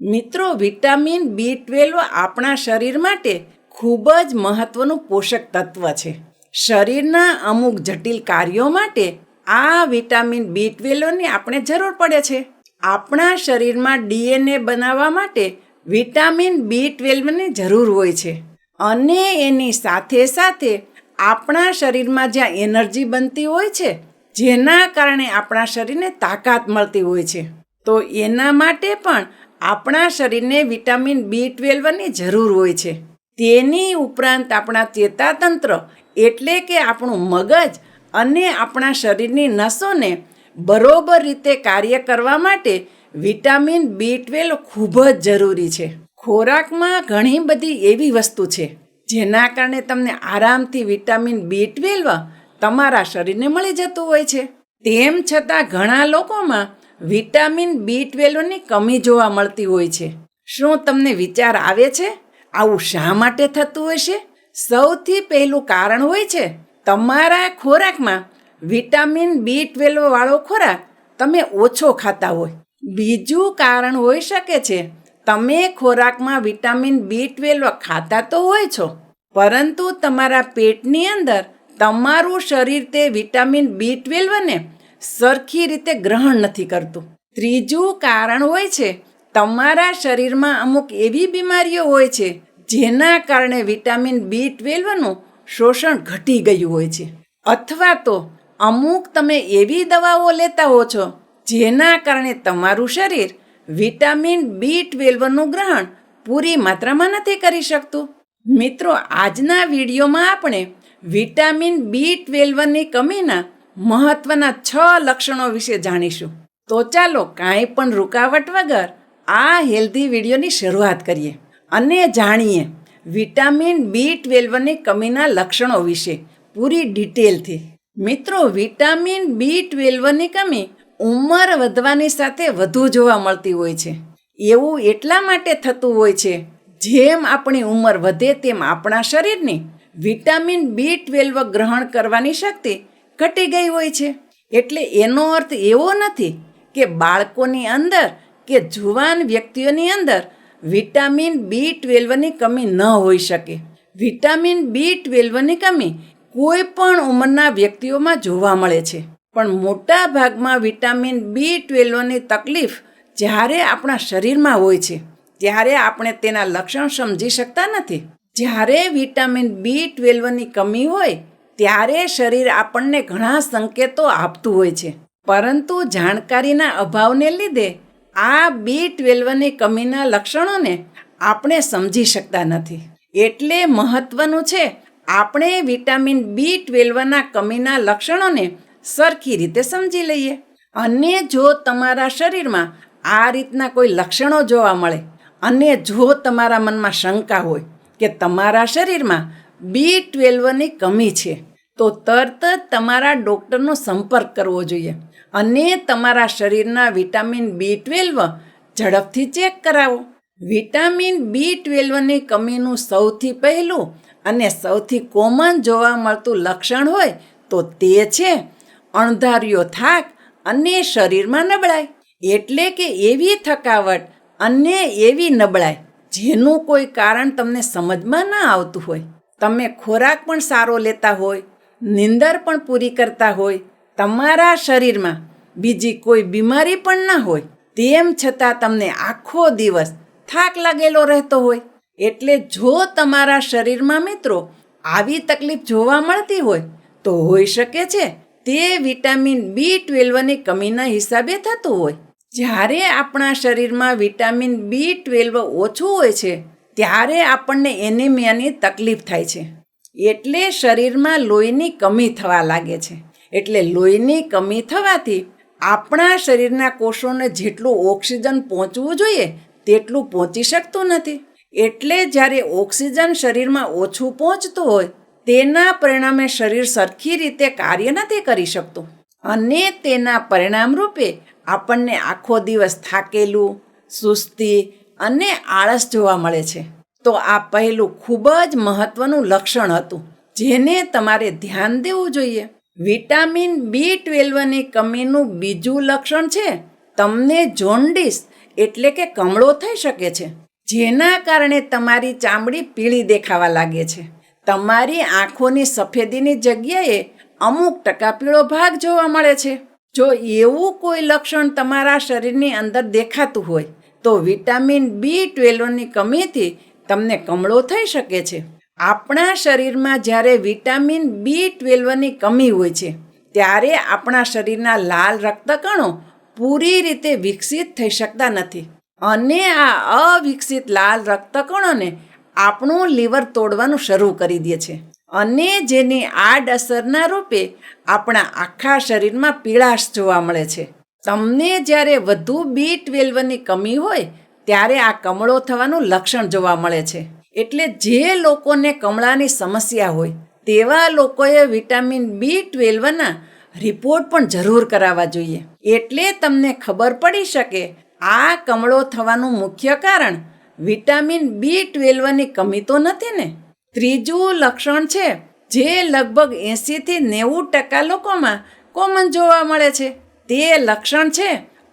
મિત્રો, vitamin B twelve આપણા શરીર માટે ખૂબ જ મહત્વનું પોષક તત્વ છે. શરીરના અમુક જટિલ કાર્યો માટે આ વિટામિન બી ટ્વેલ્વની આપણે જરૂર પડે છે. આપણા શરીરમાં ડીએનએ બનાવવા માટે વિટામિન બી ટ્વેલ્વની જરૂર હોય છે. અને એની સાથે સાથે આપણા શરીરમાં જ્યાં એનર્જી બનતી હોય છે, જેના કારણે આપણા શરીરને તાકાત મળતી હોય છે. તો એના માટે પણ આપણા શરીરને વિટામિન બી ટ્વેલ્વની જરૂર હોય છે. તેની ઉપરાંત આપણા ચેતાતંત્ર એટલે કે આપણું મગજ અને આપણા શરીરની નસોને બરોબર રીતે કાર્ય કરવા માટે વિટામિન બી ટ્વેલ્વ ખૂબ જ જરૂરી છે. ખોરાકમાં ઘણી બધી એવી વસ્તુ છે, જેના કારણે તમને આરામથી વિટામિન બી ટ્વેલ્વ તમારા શરીરને મળી જતું હોય છે. તેમ છતાં ઘણા લોકોમાં વિટામિન બી ટ્વેલ્વની કમી જોવા મળતી હોય છે. શું તમને વિચાર આવે છે? આવું શા માટે થતું હશે સૌથી પહેલું કારણ હોય છે, તમારા ખોરાકમાં વિટામિન બી ટ્વેલ્વ વાળો ખોરાક તમે ઓછો ખાતા હોય. બીજું કારણ હોઈ શકે છે, તમે ખોરાકમાં વિટામિન બી ટ્વેલ્વ ખાતા તો હોય છો, પરંતુ તમારા પેટની અંદર તમારું શરીર તે વિટામિન બી ટ્વેલ્વને સરખી રીતે ગ્રહણ નથી કરતું. ત્રીજું કારણ હોય છે, તમારા શરીરમાં અમુક એવી બીમારીઓ હોય છે, જેના કારણે વિટામિન બી ટ્વેલ્વનું શોષણ ઘટી ગયું હોય છે. અથવા તો અમુક તમે એવી દવાઓ લેતા હો છો, જેના કારણે તમારું શરીર વિટામિન બી ટ્વેલ્વનું ગ્રહણ પૂરી માત્રામાં નથી કરી શકતું. મિત્રો, આજના વિડીયોમાં આપણે વિટામિન બી ટ્વેલ્વની કમીના મહત્વના છ લક્ષણો વિશે જાણીશું. તો ચાલો કાંઈ પણ રૂકાવટ વગર આ હેલ્ધી વિડીયોની શરૂઆત કરીએ. અને જાણીએ વિટામિન બી ટ્વેલ્વની કમીના લક્ષણો વિશે પૂરી ડિટેલથી. મિત્રો, વિટામિન બી ટ્વેલ્વની કમી ઉંમર વધવાની સાથે વધુ જોવા મળતી હોય છે. એવું એટલા માટે થતું હોય છે, જેમ આપણી ઉંમર વધે તેમ આપણા શરીરની વિટામિન બી ટ્વેલ્વ ગ્રહણ કરવાની શક્તિ ઘટી ગઈ હોય છે. એટલે એનો અર્થ એવો નથી કે બાળકોની અંદર કે જુવાન વ્યક્તિઓની અંદર વિટામિન બી ટ્વેલ્વની કમી ન હોઈ શકે. વિટામિન બી ટ્વેલ્વની કમી કોઈ પણ ઉંમરના વ્યક્તિઓમાં જોવા મળે છે. પણ મોટા ભાગમાં વિટામિન બી ટ્વેલ્વની તકલીફ જ્યારે આપણા શરીરમાં હોય છે, ત્યારે આપણે તેના લક્ષણ સમજી શકતા નથી. જ્યારે વિટામિન બી ટ્વેલ્વની કમી હોય ત્યારે શરીર આપણને ઘણા સંકેતો આપતું હોય છે. પરંતુ જાણકારીના અભાવને લીધે આ બી ટ્વેલ્વની કમીના લક્ષણોને આપણે સમજી શકતા નથી. એટલે મહત્વનું છે, આપણે વિટામિન બી ટ્વેલ્વના કમીના લક્ષણોને સરખી રીતે સમજી લઈએ. અને જો તમારા શરીરમાં આ રીતના કોઈ લક્ષણો જોવા મળે, અને જો તમારા મનમાં શંકા હોય કે તમારા શરીરમાં બી ટ્વેલ્વની કમી છે તો તરત જ તમારા ડૉક્ટરનો સંપર્ક કરવો જોઈએ અને તમારા શરીરના વિટામિન બી ટ્વેલ્વ ઝડપથી ચેક કરાવો. વિટામિન બી ટ્વેલ્વની કમીનું સૌથી પહેલું અને સૌથી કોમન જોવા મળતું લક્ષણ હોય તો તે છે અણધાર્યો થાક અને શરીરમાં નબળાઈ. એટલે કે એવી થકાવટ અને એવી નબળાઈ જેનું કોઈ કારણ તમને સમજમાં ન આવતું હોય. તમે ખોરાક પણ સારો લેતા હોય નિંદર પણ પૂરી કરતા હોય, તમારા શરીરમાં બીજી કોઈ બીમારી પણ ન હોય, તેમ છતાં તમને આખો દિવસ થાક લાગેલો રહેતો હોય. એટલે જો તમારા શરીરમાં મિત્રો આવી તકલીફ જોવા મળતી હોય, તો હોઈ શકે છે તે વિટામિન બી ટ્વેલ્વની કમીના હિસાબે થતું હોય. જ્યારે આપણા શરીરમાં વિટામિન બી ટ્વેલ્વ ઓછું હોય છે, ત્યારે આપણને એનિમિયાની તકલીફ થાય છે. એટલે શરીરમાં લોહીની કમી થવા લાગે છે. એટલે લોહીની કમી થવાથી આપણા શરીરના કોષોને જેટલું ઓક્સિજન પહોંચવું જોઈએ, તેટલું પહોંચી શકતું નથી. એટલે જ્યારે ઓક્સિજન શરીરમાં ઓછું પહોંચતું હોય, તેના પરિણામે શરીર સરખી રીતે કાર્ય નથી કરી શકતું. અને તેના પરિણામ રૂપે આપણને આખો દિવસ થાકેલું, સુસ્તી અને આળસ જોવા મળે છે. તો આ પહેલું ખૂબ જ મહત્વનું લક્ષણ હતું, જેને તમારે ધ્યાન દેવું જોઈએ. વિટામિન બી ટ્વેલ્વની કમીનું બીજું લક્ષણ છે, તમને જોન્ડિસ એટલે કે કમળો થઈ શકે છે, જેના કારણે તમારી ચામડી પીળી દેખાવા લાગે છે. તમારી આંખોની સફેદીની જગ્યાએ અમુક ટકા પીળો ભાગ જોવા મળે છે. જો એવું કોઈ લક્ષણ તમારા શરીરની અંદર દેખાતું હોય, તો વિટામિન બી ટ્વેલ્વની કમીથી તમને કમળો થઈ શકે છે. આપણા શરીરમાં જ્યારે વિટામિન બી ટ્વેલ્વની કમી હોય છે, ત્યારે આપણા શરીરના લાલ રક્તકણો પૂરી રીતે વિકસિત થઈ શકતા નથી. અને આ અવિકસિત લાલ રક્તકણોને આપણું લીવર તોડવાનું શરૂ કરી દે છે. અને જેની આડઅસરના રૂપે આપણા આખા શરીરમાં પીળાશ જોવા મળે છે. તમને જ્યારે વધુ બી ટ્વેલ્વની કમી હોય ત્યારે આ કમળો થવાનું લક્ષણ જોવા મળે છે. એટલે જે લોકોને કમળાની સમસ્યા હોય, તેવા લોકોએ વિટામિન બી ટ્વેલ્વના રિપોર્ટ પણ જરૂર કરાવવા જોઈએ. એટલે તમને ખબર પડી શકે, આ કમળો થવાનું મુખ્ય કારણ વિટામિન બી ટ્વેલ્વની કમી તો નથી ને? ત્રીજું લક્ષણ છે, જે લગભગ એંસીથી નેવું ટકા લોકોમાં કોમન જોવા મળે છે. તે લક્ષણ છે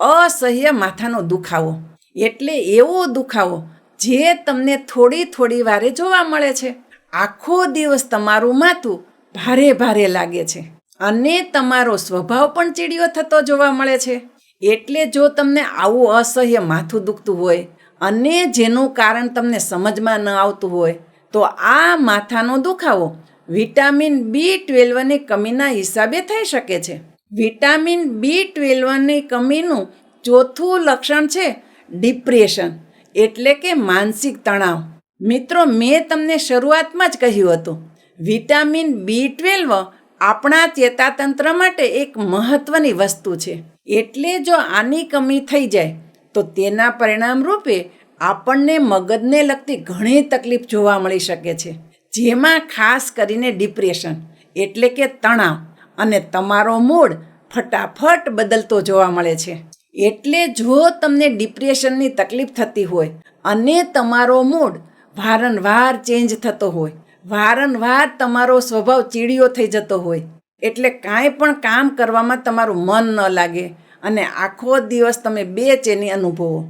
અસહ્ય માથાનો દુખાવો. એટલે એવો દુખાવો જે તમને થોડી થોડી વારે જોવા મળે છે. આખો દિવસ તમારું માથું ભારે ભારે લાગે છે અને તમારો સ્વભાવ પણ ચીડિયો થતો જોવા મળે છે. એટલે જો તમને આવું અસહ્ય માથું દુખતું હોય અને જેનું કારણ તમને સમજમાં ન આવતું હોય, તો આ માથાનો દુખાવો વિટામિન બી ટ્વેલ્વની કમીના હિસાબે થઈ શકે છે. વિટામિન બી ટ્વેલ્વની કમીનું ચોથું લક્ષણ છે ડિપ્રેશન એટલે કે માનસિક તણાવ. મિત્રો, મેં તમને શરૂઆતમાં જ કહ્યું હતું, વિટામિન બી ટ્વેલ્વ આપણા ચેતાતંત્ર માટે એક મહત્વની વસ્તુ છે. એટલે જો આની કમી થઈ જાય, તો તેના પરિણામ રૂપે આપણને મગજને લગતી ઘણી તકલીફ જોવા મળી શકે છે. જેમાં ખાસ કરીને ડિપ્રેશન એટલે કે તણાવ અને તમારો મૂડ ફટાફટ બદલતો જોવા મળે છે. એટલે જો તમને ડિપ્રેશનની તકલીફ થતી હોય અને તમારો મૂડ વારંવાર ચેન્જ થતો હોય, વારંવાર તમારો સ્વભાવ ચીડિયો થઈ જતો હોય, એટલે કાંઈ પણ કામ કરવામાં તમારું મન ન લાગે અને આખો દિવસ તમે બેચેની અનુભવો.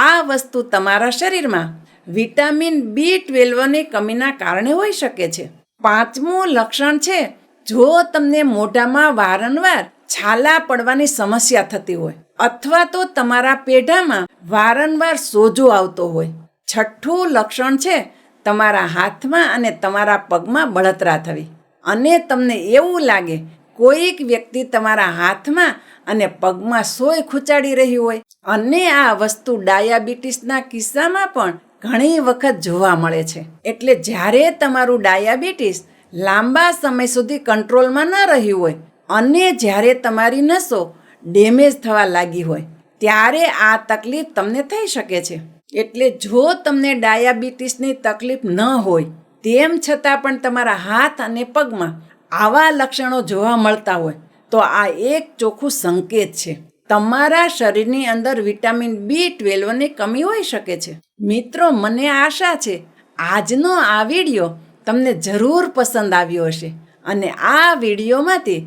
આ વસ્તુ તમારા શરીરમાં વિટામિન બી ટ્વેલ્વની કમીના કારણે હોઈ શકે છે. પાંચમું લક્ષણ છે, જો તમને મોઢામાં વારંવાર છાલા પડવાની સમસ્યા થતી હોય અથવા તો તમારા પેઢામાં વારંવાર સોજો આવતો હોય. છઠ્ઠું લક્ષણ છે તમારા હાથમાં અને તમારા પગમાં બળતરા થવી. અને તમને એવું લાગે કોઈક વ્યક્તિ તમારા હાથમાં અને પગમાં સોય ખૂંચાડી રહી હોય. અને આ વસ્તુ ડાયાબિટીસના કિસ્સામાં પણ ઘણી વખત જોવા મળે છે. એટલે જ્યારે તમારું ડાયાબિટીસ લાંબા સમય સુધી કંટ્રોલમાં ન રહ્યું હોય અને જ્યારે તમારી નસો ડેમેજ થવા લાગી હોય, ત્યારે આ તકલીફ તમને થઈ શકે છે. એટલે જો તમને ડાયાબિટીસની તકલીફ ન હોય, તેમ છતાં પણ તમારા હાથ અને પગમાં આવા લક્ષણો જોવા મળતા હોય, તો આ એક ચોખ્ખું સંકેત છે. તમારા શરીરની અંદર વિટામિન બી ટ્વેલ્વની કમી હોઈ શકે છે. મિત્રો, મને આશા છે, આજનો આ વીડિયો તમને જરૂર પસંદ આવ્યો હશે. અને આ વિડીયોમાંથી